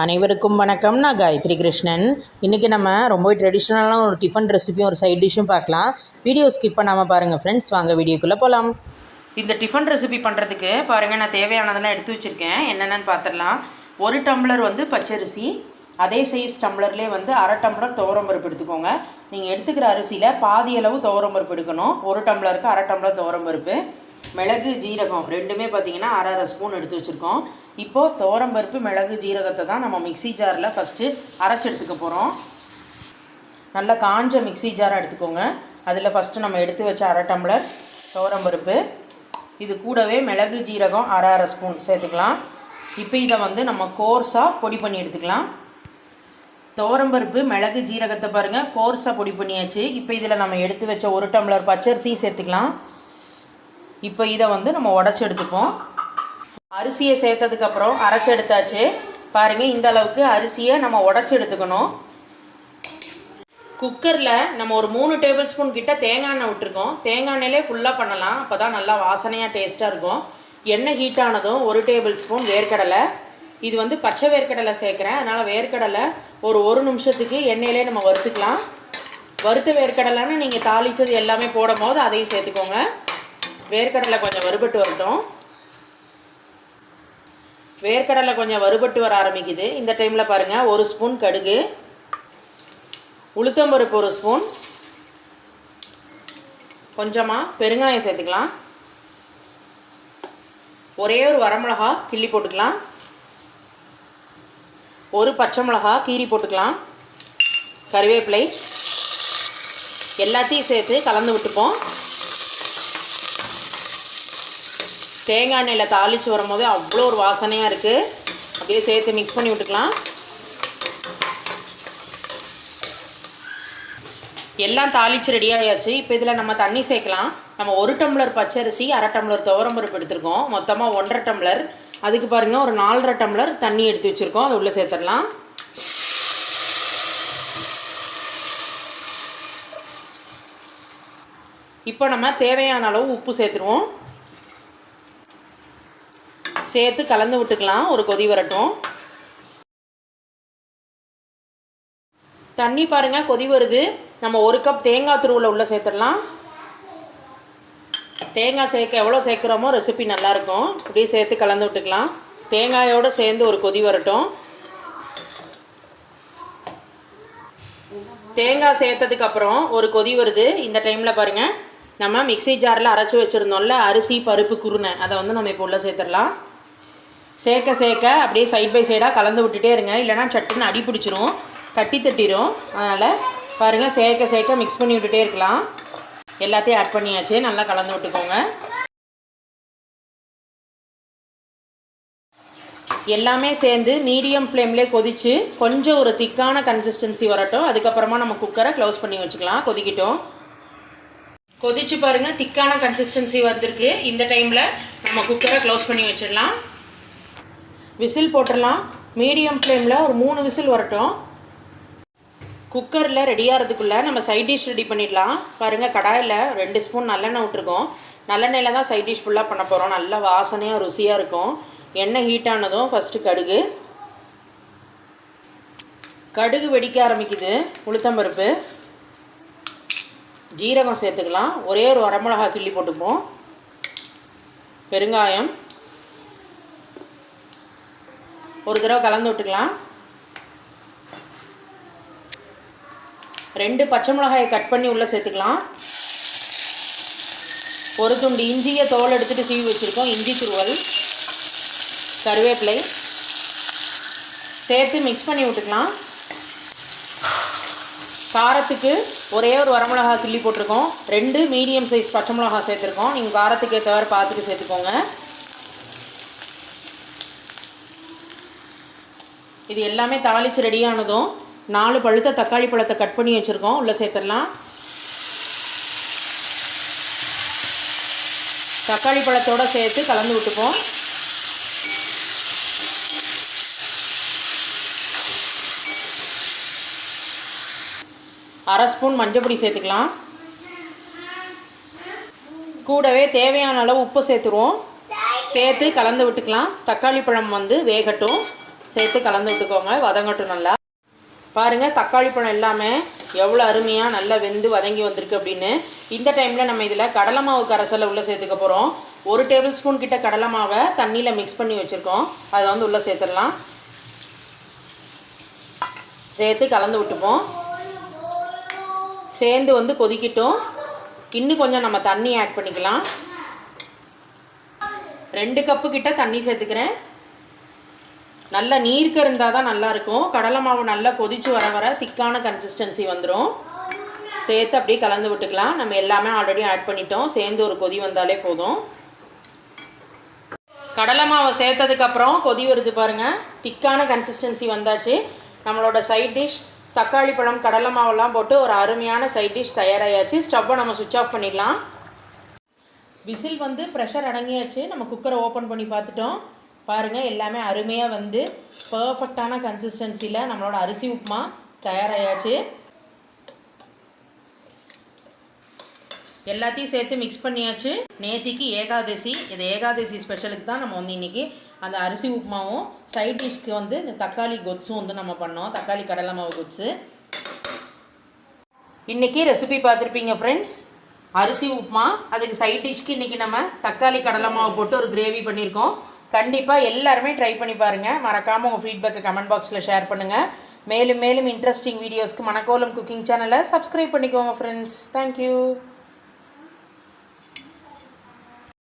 அனைவருக்கும் வணக்கம். நான் காயத்ரி கிருஷ்ணன். இன்றைக்கி நம்ம ரொம்ப ட்ரெடிஷ்னலான ஒரு டிஃபன் ரெசிபியும் ஒரு சைட் டிஷ்ஷும் பார்க்கலாம். வீடியோ ஸ்கிப் பண்ணாமல் பாருங்கள் ஃப்ரெண்ட்ஸ் வாங்க வீடியோக்குள்ளே போகலாம் இந்த டிஃபன் ரெசிபி பண்ணுறதுக்கு பாருங்கள் நான் தேவையானதெல்லாம் எடுத்து வச்சுருக்கேன். என்னென்னு பார்த்துடலாம் ஒரு டம்ளர் வந்து பச்சரிசி. அதே சைஸ் டம்ளர்லேயே வந்து அரை டம்ளர் துவரம் பருப்பு எடுத்துக்கோங்க. நீங்கள் எடுத்துக்கிற அரிசியில் பாதி அளவு துவரம் பருப்பு எடுக்கணும். ஒரு டம்ளருக்கு அரை டம்ளர் துவரம் பருப்பு. மிளகு ஜீரகம் ரெண்டுமே பார்த்தீங்கன்னா அரை அரை ஸ்பூன் எடுத்து வச்சுருக்கோம். இப்போது தோரம்பருப்பு மிளகு ஜீரகத்தை தான் நம்ம மிக்ஸி ஜாரில் ஃபஸ்ட்டு அரைச்சி எடுத்துக்க போகிறோம் நல்லா காஞ்ச மிக்ஸி ஜாரை எடுத்துக்கோங்க. அதில் ஃபஸ்ட்டு நம்ம எடுத்து வச்ச அரை டம்ளர் தோரம்பருப்பு இது கூடவே மிளகு ஜீரகம் அரை அரை ஸ்பூன் சேர்த்துக்கலாம். இப்போ இதை வந்து நம்ம கோர்ஸாக பொடி பண்ணி எடுத்துக்கலாம். துவரம்பருப்பு மிளகு ஜீரகத்தை பாருங்கள் கோர்ஸாக பொடி பண்ணியாச்சு. இப்போ இதில் நம்ம எடுத்து வச்ச ஒரு டம்ளர் பச்சரிசியும் சேர்த்துக்கலாம். இப்போ இதை வந்து நம்ம உடச்சி எடுத்துப்போம். அரிசியை சேர்த்ததுக்கப்புறம் அரைச்சி எடுத்தாச்சு. பாருங்கள் இந்த அளவுக்கு அரிசியை நம்ம உடச்சி எடுத்துக்கணும். குக்கரில் நம்ம ஒரு மூணு டேபிள் ஸ்பூன் கிட்ட தேங்காய் எண்ணெய் விட்டுருக்கோம். தேங்காய் எண்ணெயிலே ஃபுல்லாக பண்ணலாம். அப்போ தான் நல்லா வாசனையாக டேஸ்ட்டாக இருக்கும். எண்ணெய் ஹீட் ஆனதும் ஒரு டேபிள் ஸ்பூன் வேர்க்கடலை. இது வந்து பச்சை வேர்க்கடலை சேர்க்குறேன். அதனால் வேர்க்கடலை ஒரு ஒரு நிமிஷத்துக்கு எண்ணெயிலே நம்ம வறுத்துக்கலாம். வறுத்த வேர்க்கடலைன்னு நீங்கள் தாளித்தது எல்லாமே போடும் போது அதையும் சேர்த்துக்கோங்க. வேர்க்கடலை கொஞ்சம் வறுபட்டு வரட்டும். வேர்க்கடலை கொஞ்சம் வறுபட்டு வர ஆரம்பிக்குது. இந்த டைமில் பாருங்கள் ஒரு ஸ்பூன் கடுகு உளுத்தம்பருப்பு ஒரு ஸ்பூன். கொஞ்சமாக பெருங்காயம் சேர்த்துக்கலாம். ஒரே ஒரு வரமிளகா கிள்ளி போட்டுக்கலாம். ஒரு பச்சை மிளகா கீரி போட்டுக்கலாம். கருவேப்பிலை. எல்லாத்தையும் சேர்த்து கலந்து விட்டுப்போம். தேங்காய் எண்ணெயில் தாளித்து வரும்போது அவ்வளோ ஒரு வாசனையாக இருக்குது அப்படியே சேர்த்து மிக்ஸ் பண்ணி விட்டுக்கலாம். எல்லாம் தாளித்து ரெடி ஆயாச்சு. இப்போ இதில் நம்ம தண்ணி சேர்க்கலாம். நம்ம ஒரு டம்ளர் பச்சரிசி அரை டம்ளர் துவரம்பருப்பு எடுத்திருக்கோம். மொத்தமாக ஒன்றரை டம்ளர். அதுக்கு பாருங்கள் ஒரு நாலரை டம்ளர் தண்ணி எடுத்து வச்சுருக்கோம். அதை உள்ளே சேர்த்துடலாம். இப்போ நம்ம தேவையான அளவு உப்பு சேர்த்துருவோம். சேர்த்து கலந்து விட்டுக்கலாம். ஒரு கொதி வரட்டும். தண்ணி பாருங்கள் கொதி வருது. நம்ம ஒரு கப் தேங்காய் துருவில் உள்ளே சேர்த்துடலாம். தேங்காய் சேர்க்க எவ்வளோ சேர்க்குறோமோ ரெசிபி நல்லாயிருக்கும். இப்படியே சேர்த்து கலந்து விட்டுக்கலாம். தேங்காயோடு சேர்ந்து ஒரு கொதி வரட்டும். தேங்காய் சேர்த்ததுக்கப்புறம் ஒரு கொதி வருது. இந்த டைமில் பாருங்கள் நம்ம மிக்ஸி ஜாரில் அரைச்சி வச்சுருந்தோம்ல அரிசி பருப்பு குருணை. அதை வந்து நம்ம இப்போ உள்ளே சேர்த்துடலாம். சேர்க்க சேர்க்க அப்படியே சைட் பை சைடாக கலந்து விட்டுட்டே இருங்க. இல்லைனா சட்டுன்னு அடி பிடிச்சிரும். கட்டி தட்டிடும் அதனால் பாருங்கள் சேர்க்க சேர்க்க மிக்ஸ் பண்ணி விட்டுட்டே இருக்கலாம். எல்லாத்தையும் ஆட் பண்ணியாச்சு. நல்லா கலந்து விட்டுக்கோங்க. எல்லாமே சேர்ந்து மீடியம் ஃப்ளேம்லேயே கொதித்து கொஞ்சம் ஒரு திக்கான கன்சிஸ்டன்சி வரட்டும். அதுக்கப்புறமா நம்ம குக்கரை க்ளோஸ் பண்ணி வச்சுக்கலாம். கொதிக்கிட்டோம். கொதிச்சு பாருங்கள் திக்கான கன்சிஸ்டன்சி வந்திருக்கு. இந்த டைமில் நம்ம குக்கரை க்ளோஸ் பண்ணி வச்சிடலாம். விசில் போட்டுடலாம். மீடியம் ஃப்ளேமில் ஒரு மூணு விசில் வரட்டும். குக்கரில் ரெடியாகிறதுக்குள்ளே நம்ம சைட் டிஷ் ரெடி பண்ணிடலாம். பாருங்கள் கடாயில் ரெண்டு ஸ்பூன் நல்லெண்ணெய் விட்டுருக்கோம். நல்லெண்ணெயில் தான் சைட் டிஷ் ஃபுல்லாக பண்ண போகிறோம் நல்ல வாசனையாக ருசியாக இருக்கும். எண்ணெய் ஹீட் ஆனதும் ஃபஸ்ட்டு கடுகு. கடுகு வெடிக்க ஆரம்பிக்குது. உளுத்தம்பருப்பு ஜீரகம் சேர்த்துக்கலாம். ஒரே ஒரு வரமிளகா கிள்ளி போட்டுப்போம். பெருங்காயம். ஒரு தடவை கலந்து விட்டுக்கலாம். ரெண்டு பச்சை மிளகாயை கட் பண்ணி உள்ளே சேர்த்துக்கலாம். ஒரு துண்டு இஞ்சியை தோல் எடுத்துகிட்டு சீவி வச்சுருக்கோம். இஞ்சி துருவல் கருவேப்பிலை. சேர்த்து மிக்ஸ் பண்ணி விட்டுக்கலாம். காரத்துக்கு ஒரே ஒரு வரமிளகா கிள்ளி போட்டிருக்கோம். ரெண்டு மீடியம் சைஸ் பச்சை மிளகா சேர்த்துருக்கோம். நீங்கள் காரத்துக்கு ஏற்றவாறு பார்த்துட்டு சேர்த்துக்கோங்க. இது எல்லாமே தாளித்து ரெடியானதும் நாலு பழுத்த தக்காளி பழத்தை கட் பண்ணி வச்சுருக்கோம். உள்ளே சேர்த்துடலாம். தக்காளி பழத்தோடு சேர்த்து கலந்து விட்டுப்போம். அரை ஸ்பூன் மஞ்சப்பொடி சேர்த்துக்கலாம். கூடவே தேவையான அளவு உப்பு சேர்த்துருவோம். சேர்த்து கலந்து விட்டுக்கலாம். தக்காளி பழம் வந்து வேகட்டும். சேர்த்து கலந்து விட்டுக்கோங்க. வதங்கட்டும் நல்லா. பாருங்கள் தக்காளி பழம் எல்லாமே எவ்வளோ அருமையாக நல்லா வெந்து வதங்கி வந்திருக்கு அப்படின்னு. இந்த டைமில் நம்ம இதில் கடலை மாவு கரைசலை உள்ளே சேர்த்துக்க போகிறோம் ஒரு டேபிள் ஸ்பூன் கிட்ட கடலை மாவை தண்ணியில் மிக்ஸ் பண்ணி வச்சுருக்கோம். அதை வந்து உள்ளே சேர்த்துடலாம். சேர்த்து கலந்து விட்டுப்போம். சேர்ந்து வந்து கொதிக்கட்டும். இன்னும் கொஞ்சம் நம்ம தண்ணி ஆட் பண்ணிக்கலாம். ரெண்டு கப்பு கிட்ட தண்ணி சேர்த்துக்கிறேன். நல்லா நீர்க்க இருந்தால் தான் நல்லாயிருக்கும் கடலை மாவு நல்லா கொதித்து வர வர திக்கான கன்சிஸ்டன்சி வந்துடும் சேர்த்து அப்படியே கலந்து விட்டுக்கலாம். நம்ம எல்லாமே ஆல்ரெடி ஆட் பண்ணிட்டோம். சேர்ந்து ஒரு கொதி வந்தாலே போதும். கடலை மாவை சேர்த்ததுக்கப்புறம் கொதி வருது பாருங்கள் திக்கான கன்சிஸ்டன்சி வந்தாச்சு. நம்மளோட சைட் டிஷ் தக்காளி பழம் கடலை மாவெல்லாம் போட்டு ஒரு அருமையான சைட் டிஷ் தயாராகியாச்சு ஸ்டவ்வை நம்ம சுவிட்ச் ஆஃப் பண்ணிடலாம். விசில் வந்து ப்ரெஷர் அடங்கியாச்சு. நம்ம குக்கரை ஓப்பன் பண்ணி பார்த்துட்டோம். பாருங்கள் எல்லாமே அருமையாக வந்து பர்ஃபெக்டான கன்சிஸ்டன்சியில் நம்மளோட அரிசி உப்புமா தயாராகியாச்சு எல்லாத்தையும் சேர்த்து மிக்ஸ் பண்ணியாச்சு. நேத்திக்கு ஏகாதசி இது ஏகாதசி ஸ்பெஷலுக்கு தான் நம்ம வந்து இன்றைக்கி அந்த அரிசி உப்புமாவும் சைட் டிஷ்க்கு வந்து இந்த தக்காளி கொத்ஸும் வந்து நம்ம பண்ணோம். தக்காளி கடலை மாவு கொத்ஸு இன்றைக்கி ரெசிபி பார்த்துருப்பீங்க ஃப்ரெண்ட்ஸ் அரிசி உப்புமா அதுக்கு சைட் டிஷ்க்கு இன்றைக்கி நம்ம தக்காளி கடலை மாவு போட்டு ஒரு கிரேவி பண்ணியிருக்கோம். கண்டிப்பாக எல்லாருமே ட்ரை பண்ணி பாருங்கள் மறக்காமல் உங்கள் ஃபீட்பேக்கை கமெண்ட் பாக்ஸில் ஷேர் பண்ணுங்கள் மேலும் மேலும் இன்ட்ரெஸ்டிங் வீடியோஸ்க்கு மணக்கோலம் குக்கிங் சேனலை சப்ஸ்கிரைப் பண்ணிக்கோங்க ஃப்ரெண்ட்ஸ் தேங்க்யூ